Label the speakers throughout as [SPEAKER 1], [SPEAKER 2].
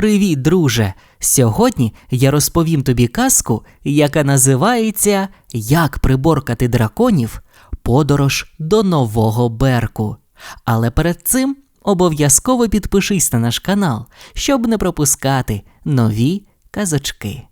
[SPEAKER 1] Привіт, друже! Сьогодні я розповім тобі казку, яка називається Як приборкати драконів Подорож до нового Берку. Але перед цим обов'язково підпишись на наш канал, щоб не пропускати нові казочки.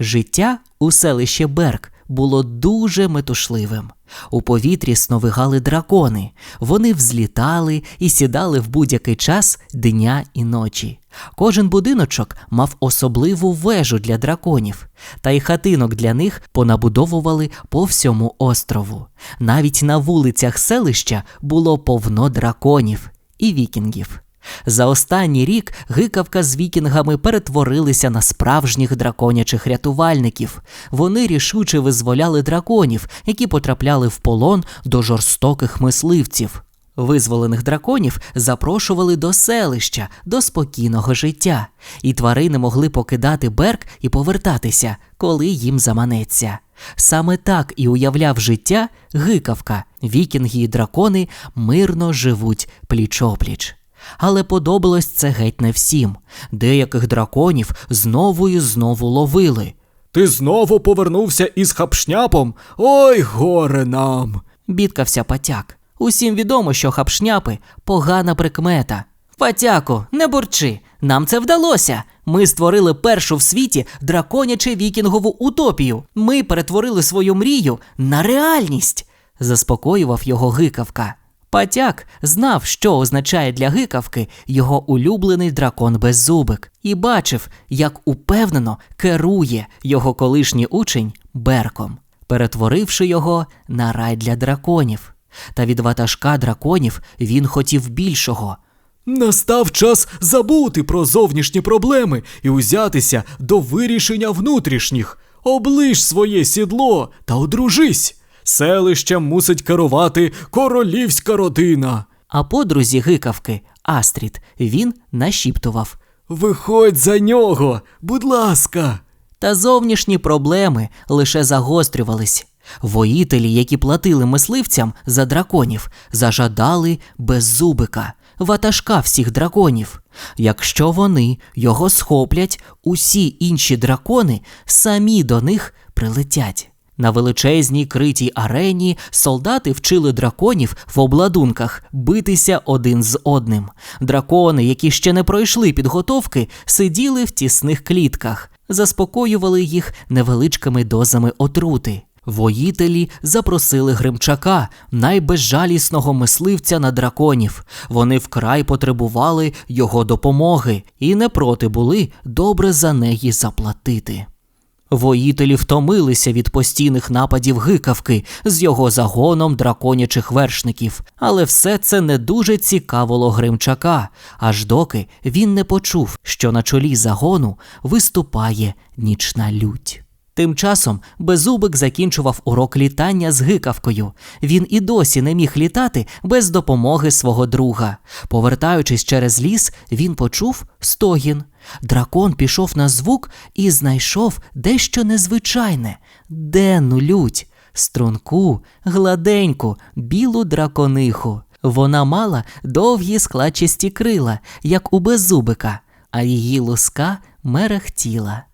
[SPEAKER 1] Життя у селищі Берк було дуже метушливим. У повітрі сновигали дракони. Вони взлітали і сідали в будь-який час дня і ночі. Кожен будиночок мав особливу вежу для драконів, та й хатинок для них понабудовували по всьому острову. Навіть на вулицях селища було повно драконів і вікінгів. За останній рік гикавка з вікінгами перетворилися на справжніх драконячих рятувальників. Вони рішуче визволяли драконів, які потрапляли в полон до жорстоких мисливців. Визволених драконів запрошували до селища, до спокійного життя, і тварини могли покидати берк і повертатися, коли їм заманеться. Саме так і уявляв життя гикавка. Вікінги і дракони мирно живуть пліч-опліч. Але подобалось це геть не всім. Деяких драконів знову і знову ловили.
[SPEAKER 2] Ти знову повернувся із хапшняпом? Ой, горе нам.
[SPEAKER 1] Бідкався патяк. Усім відомо, що хапшняпи погана прикмета. Патяку, не бурчи, нам це вдалося. Ми створили першу в світі драконяче вікінгову утопію. Ми перетворили свою мрію на реальність, заспокоював його гикавка. Патяк знав, що означає для гикавки його улюблений дракон беззубик, і бачив, як упевнено керує його колишній учень Берком, перетворивши його на рай для драконів. Та від ватажка драконів він хотів більшого.
[SPEAKER 2] Настав час забути про зовнішні проблеми і узятися до вирішення внутрішніх. Оближ своє сідло та одружись. Селищем мусить керувати королівська родина.
[SPEAKER 1] А подрузі гикавки Астрід він нашіптував.
[SPEAKER 2] Виходь за нього, будь ласка.
[SPEAKER 1] Та зовнішні проблеми лише загострювались. Воїтелі, які платили мисливцям за драконів, зажадали беззубика, ватажка всіх драконів. Якщо вони його схоплять, усі інші дракони самі до них прилетять. На величезній критій арені солдати вчили драконів в обладунках битися один з одним. Дракони, які ще не пройшли підготовки, сиділи в тісних клітках, заспокоювали їх невеличкими дозами отрути. Воїтелі запросили Гримчака, найбезжалісного мисливця на драконів. Вони вкрай потребували його допомоги і не проти були добре за неї заплатити. Воїтелі втомилися від постійних нападів гикавки з його загоном драконячих вершників, але все це не дуже цікавило Гримчака, аж доки він не почув, що на чолі загону виступає нічна лють. Тим часом Беззубик закінчував урок літання з гикавкою. Він і досі не міг літати без допомоги свого друга. Повертаючись через ліс, він почув стогін. Дракон пішов на звук і знайшов дещо незвичайне денну лють, струнку, гладеньку, білу дракониху. Вона мала довгі складчасті крила, як у беззубика, а її луска мерехтіла.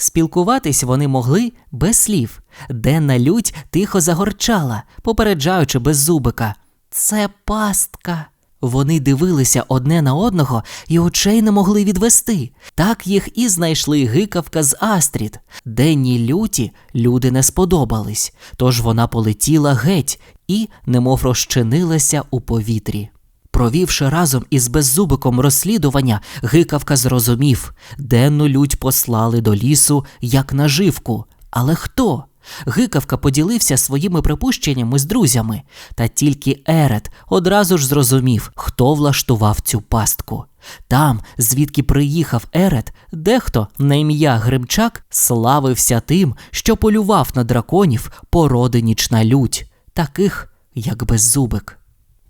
[SPEAKER 1] Спілкуватись вони могли без слів. Денна лють тихо загорчала, попереджаючи беззубика. Це пастка. Вони дивилися одне на одного і очей не могли відвести. Так їх і знайшли гикавка з Астрід. Денній люті люди не сподобались, тож вона полетіла геть і, немов розчинилася у повітрі. Провівши разом із беззубиком розслідування, гикавка зрозумів, денну лють послали до лісу як наживку. Але хто? Гикавка поділився своїми припущеннями з друзями, та тільки Ерет одразу ж зрозумів, хто влаштував цю пастку. Там, звідки приїхав Ерет, дехто на ім'я Гримчак славився тим, що полював на драконів породи нічна лють, таких як беззубик.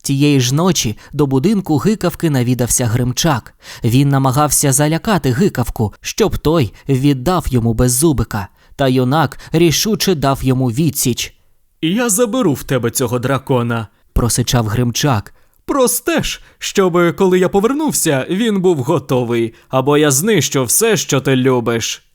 [SPEAKER 1] Тієї ж ночі до будинку гикавки навідався Гримчак. Він намагався залякати гикавку, щоб той віддав йому беззубика. Та юнак рішуче дав йому відсіч.
[SPEAKER 2] Я заберу в тебе цього дракона.
[SPEAKER 1] Просичав Гримчак.
[SPEAKER 2] Просте ж, щоб коли я повернувся, він був готовий, або я знищу все, що ти любиш.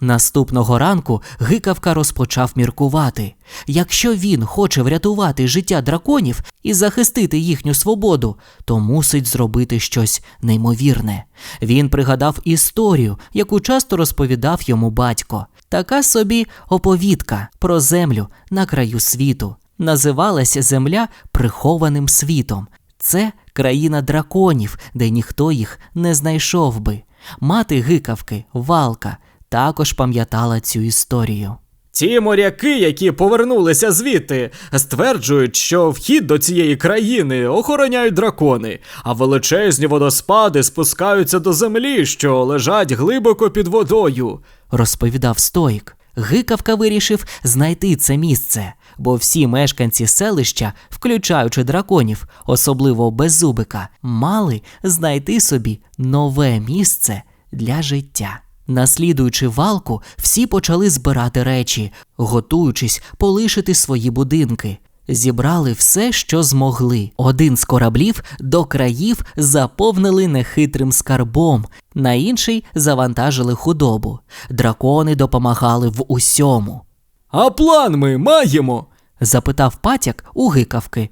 [SPEAKER 1] Наступного ранку гикавка розпочав міркувати. Якщо він хоче врятувати життя драконів і захистити їхню свободу, то мусить зробити щось неймовірне. Він пригадав історію, яку часто розповідав йому батько. Така собі оповідка про землю на краю світу. Називалася земля прихованим світом. Це країна драконів, де ніхто їх не знайшов би. Мати гикавки, валка, також пам'ятала цю історію.
[SPEAKER 2] Ті моряки, які повернулися звідти, стверджують, що вхід до цієї країни охороняють дракони, а величезні водоспади спускаються до землі, що лежать глибоко під водою.
[SPEAKER 1] розповідав стоїк. Гикавка вирішив знайти це місце, бо всі мешканці селища, включаючи драконів, особливо беззубика, мали знайти собі нове місце для життя. Наслідуючи валку, всі почали збирати речі, готуючись полишити свої будинки. Зібрали все, що змогли. Один з кораблів до країв заповнили нехитрим скарбом, на інший завантажили худобу. Дракони допомагали в усьому.
[SPEAKER 2] А план ми маємо.
[SPEAKER 1] Запитав патяк у гикавки.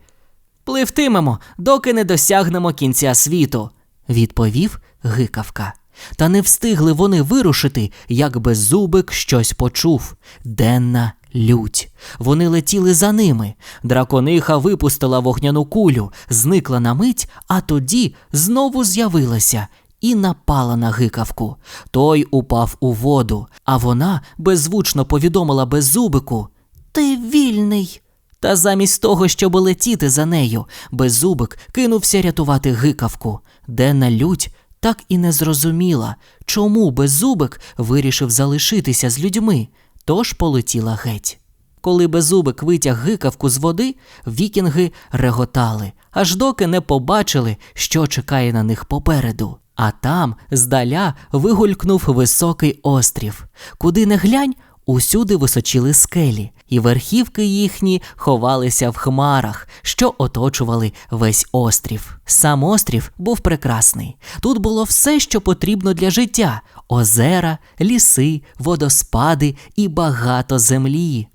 [SPEAKER 1] Пливтимемо, доки не досягнемо кінця світу, відповів гикавка. Та не встигли вони вирушити, як беззубик щось почув. Денна лють. Вони летіли за ними. Дракониха випустила вогняну кулю, зникла на мить, а тоді знову з'явилася і напала на гикавку. Той упав у воду, а вона беззвучно повідомила беззубику Ти вільний. Та замість того, щоб летіти за нею, беззубик кинувся рятувати гикавку. Денна лють так і не зрозуміла, чому беззубик вирішив залишитися з людьми, тож полетіла геть. Коли беззубик витяг гикавку з води, вікінги реготали, аж доки не побачили, що чекає на них попереду. А там, здаля, вигулькнув високий острів. Куди не глянь, усюди височили скелі, і верхівки їхні ховалися в хмарах, що оточували весь острів. Сам острів був прекрасний. Тут було все, що потрібно для життя: озера, ліси, водоспади і багато землі.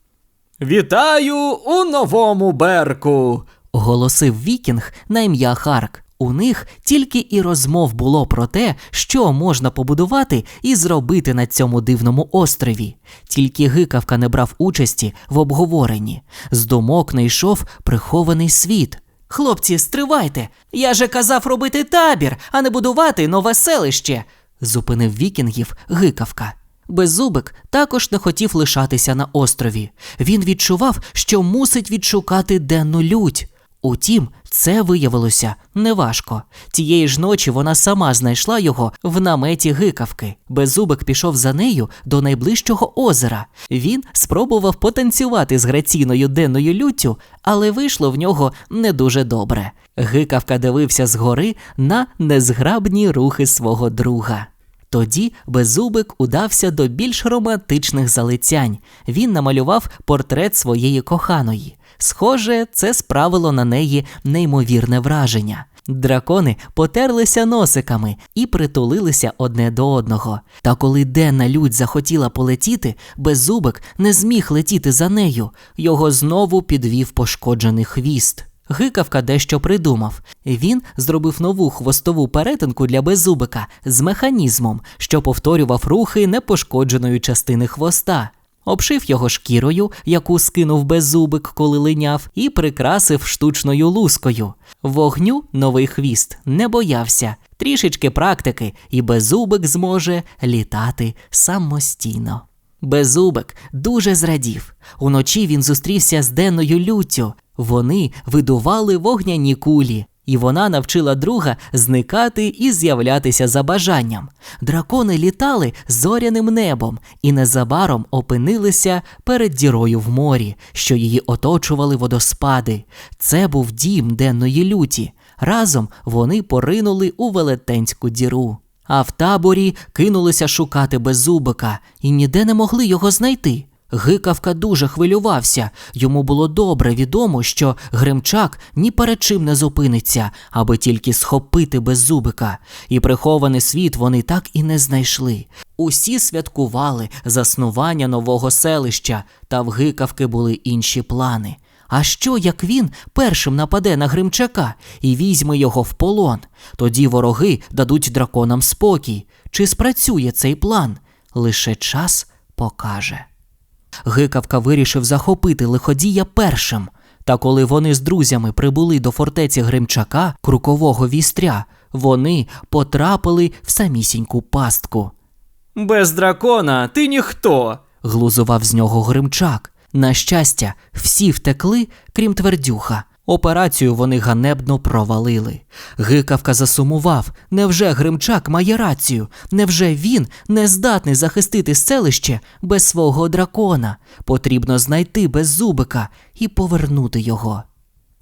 [SPEAKER 2] Вітаю у новому берку.
[SPEAKER 1] Оголосив вікінг на ім'я Харк. У них тільки і розмов було про те, що можна побудувати і зробити на цьому дивному острові. Тільки гикавка не брав участі в обговоренні. З думок не йшов прихований світ. Хлопці, стривайте! Я же казав робити табір, а не будувати нове селище. зупинив вікінгів гикавка. Беззубик також не хотів лишатися на острові. Він відчував, що мусить відшукати денну лють. Утім, це виявилося неважко. Тієї ж ночі вона сама знайшла його в наметі гикавки. Беззубик пішов за нею до найближчого озера. Він спробував потанцювати з граційною денною люттю, але вийшло в нього не дуже добре. Гикавка дивився згори на незграбні рухи свого друга. Тоді беззубик удався до більш романтичних залицянь. Він намалював портрет своєї коханої. Схоже, це справило на неї неймовірне враження. Дракони потерлися носиками і притулилися одне до одного. Та коли денна лють захотіла полетіти, беззубик не зміг летіти за нею. Його знову підвів пошкоджений хвіст. Гикавка дещо придумав. Він зробив нову хвостову перетинку для беззубика з механізмом, що повторював рухи непошкодженої частини хвоста. Обшив його шкірою, яку скинув беззубик, коли линяв, і прикрасив штучною лускою. Вогню новий хвіст не боявся. Трішечки практики, і беззубик зможе літати самостійно. Беззубик дуже зрадів. Уночі він зустрівся з денною люттю. Вони видували вогняні кулі, і вона навчила друга зникати і з'являтися за бажанням. Дракони літали зоряним небом і незабаром опинилися перед дірою в морі, що її оточували водоспади. Це був дім денної люті. Разом вони поринули у велетенську діру. А в таборі кинулися шукати беззубика і ніде не могли його знайти. Гикавка дуже хвилювався. Йому було добре відомо, що Гримчак ні перед чим не зупиниться, аби тільки схопити беззубика. І прихований світ вони так і не знайшли. Усі святкували заснування нового селища, та в Гикавки були інші плани. А що, як він першим нападе на Гримчака і візьме його в полон? Тоді вороги дадуть драконам спокій. Чи спрацює цей план? Лише час покаже. Гикавка вирішив захопити лиходія першим. Та коли вони з друзями прибули до фортеці Гримчака, крукового вістря, вони потрапили в самісіньку пастку.
[SPEAKER 2] Без дракона ти ніхто.
[SPEAKER 1] Глузував з нього Гримчак. На щастя, всі втекли, крім твердюха. Операцію вони ганебно провалили. Гикавка засумував. Невже Гримчак має рацію? Невже він не здатний захистити селище без свого дракона? Потрібно знайти беззубика і повернути його.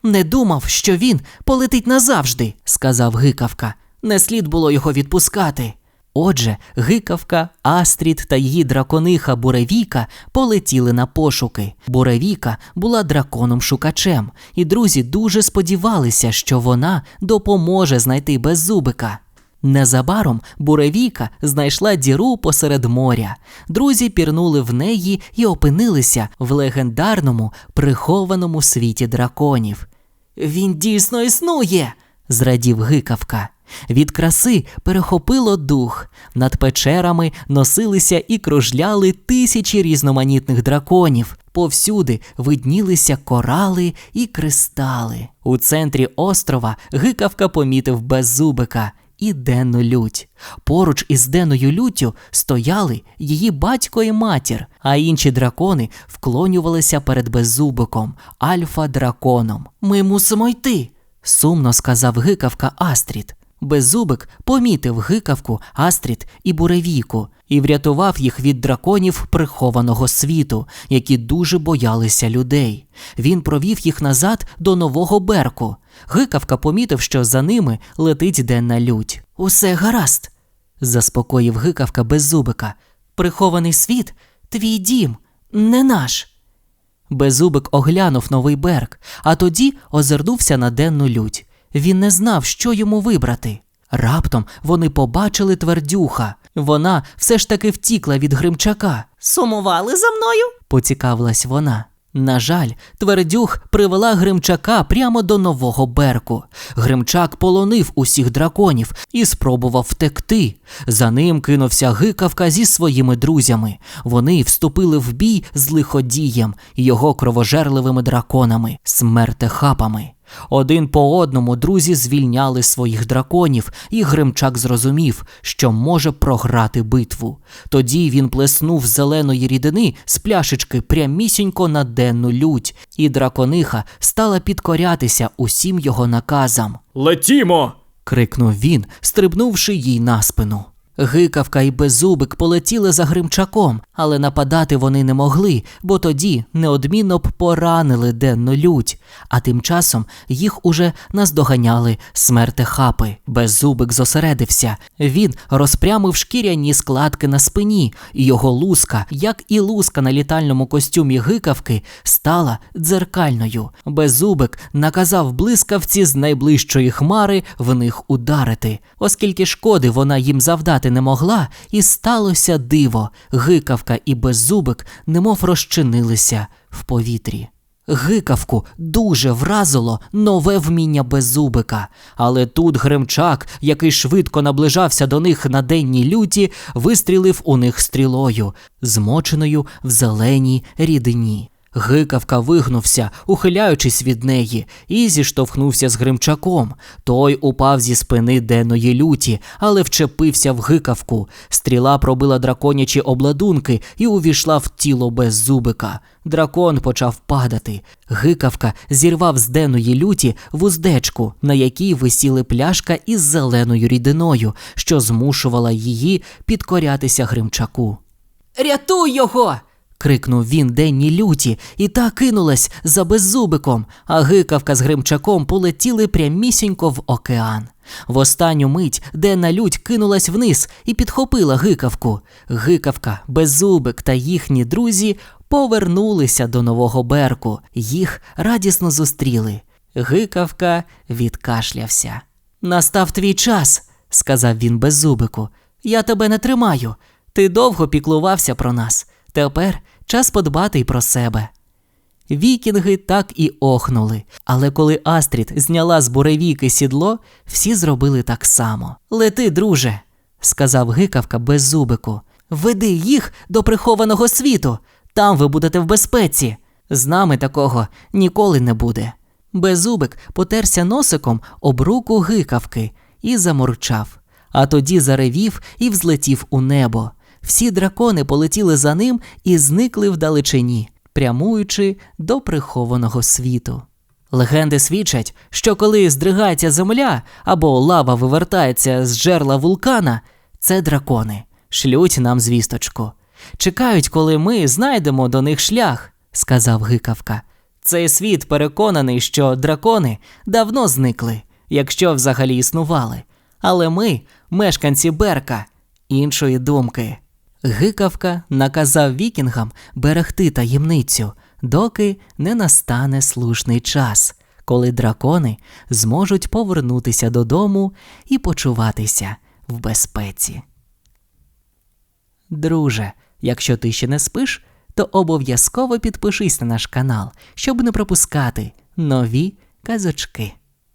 [SPEAKER 1] Не думав, що він полетить назавжди, сказав Гикавка. Не слід було його відпускати. Отже, Гикавка, Астрід та її дракониха Буревіка полетіли на пошуки. Буревіка була драконом-шукачем, і друзі дуже сподівалися, що вона допоможе знайти беззубика. Незабаром Буревіка знайшла діру посеред моря. Друзі пірнули в неї і опинилися в легендарному прихованому світі драконів. Він дійсно існує, зрадів Гикавка. Від краси перехопило дух. Над печерами носилися і кружляли тисячі різноманітних драконів. Повсюди виднілися корали і кристали. У центрі острова Гикавка помітив беззубика і денну лють. Поруч із денною люттю стояли її батько і матір, а інші дракони вклонювалися перед беззубиком, альфа-драконом. Ми мусимо йти, сумно сказав гикавка Астрід. Беззубик помітив гикавку, Астрід і буревійку і врятував їх від драконів прихованого світу, які дуже боялися людей. Він провів їх назад до нового берку. Гикавка помітив, що за ними летить денна лють. Усе гаразд, заспокоїв гикавка беззубика. Прихований світ твій дім, не наш. Беззубик оглянув новий берг, а тоді озирнувся на денну лють. Він не знав, що йому вибрати. Раптом вони побачили твердюха. Вона все ж таки втікла від Гримчака.
[SPEAKER 3] Сумували за мною?
[SPEAKER 1] Поцікавилась вона. На жаль, твердюх привела Гримчака прямо до нового берку. Гримчак полонив усіх драконів і спробував втекти. За ним кинувся гикавка зі своїми друзями. Вони вступили в бій з лиходієм його кровожерливими драконами, смертехапами. Один по одному друзі звільняли своїх драконів, і Гримчак зрозумів, що може програти битву. Тоді він плеснув зеленої рідини з пляшечки прямісінько на денну лють, і дракониха стала підкорятися усім його наказам.
[SPEAKER 2] Летімо!
[SPEAKER 1] крикнув він, стрибнувши їй на спину. Гикавка і беззубик полетіли за Гримчаком, але нападати вони не могли, бо тоді неодмінно б поранили денну лють, а тим часом їх уже наздоганяли смертехапи. Беззубик зосередився. Він розпрямив шкіряні складки на спині, і його луска, як і луска на літальному костюмі гикавки, стала дзеркальною. Беззубик наказав блискавці з найближчої хмари в них ударити, оскільки шкоди вона їм завдати не могла, і сталося диво. Гикавка і беззубик немов розчинилися в повітрі. Гикавку дуже вразило нове вміння беззубика, але тут Гремчак, який швидко наближався до них на денній люті, вистрілив у них стрілою, змоченою в зеленій рідині. Гикавка вигнувся, ухиляючись від неї, і зіштовхнувся з Гримчаком. Той упав зі спини денної люті, але вчепився в гикавку. Стріла пробила драконячі обладунки і увійшла в тіло беззубика. Дракон почав падати. Гикавка зірвав з денної люті вуздечку, на якій висіли пляшка із зеленою рідиною, що змушувала її підкорятися Гримчаку. Рятуй його! Крикнув він денній люті, і та кинулась за беззубиком, а гикавка з гримчаком полетіли прямісінько в океан. В останню мить денна лють кинулась вниз і підхопила гикавку. Гикавка, беззубик та їхні друзі повернулися до нового берку. Їх радісно зустріли. Гикавка відкашлявся. Настав твій час, сказав він беззубику. Я тебе не тримаю. Ти довго піклувався про нас. Тепер час подбати й про себе. Вікінги так і охнули, але коли Астрід зняла з буревійки сідло, всі зробили так само. Лети, друже, сказав гикавка беззубику. Веди їх до прихованого світу. Там ви будете в безпеці. З нами такого ніколи не буде. Беззубик потерся носиком об руку гикавки і замурчав, а тоді заревів і взлетів у небо. Всі дракони полетіли за ним і зникли вдалечині, прямуючи до прихованого світу. Легенди свідчать, що коли здригається земля або лава вивертається з жерла вулкана, це дракони шлють нам звісточку. Чекають, коли ми знайдемо до них шлях, сказав гикавка. Цей світ переконаний, що дракони давно зникли, якщо взагалі існували. Але ми, мешканці Берка, іншої думки. Гикавка наказав вікінгам берегти таємницю, доки не настане слушний час, коли дракони зможуть повернутися додому і почуватися в безпеці. Друже, якщо ти ще не спиш, то обов'язково підпишись на наш канал, щоб не пропускати нові казочки.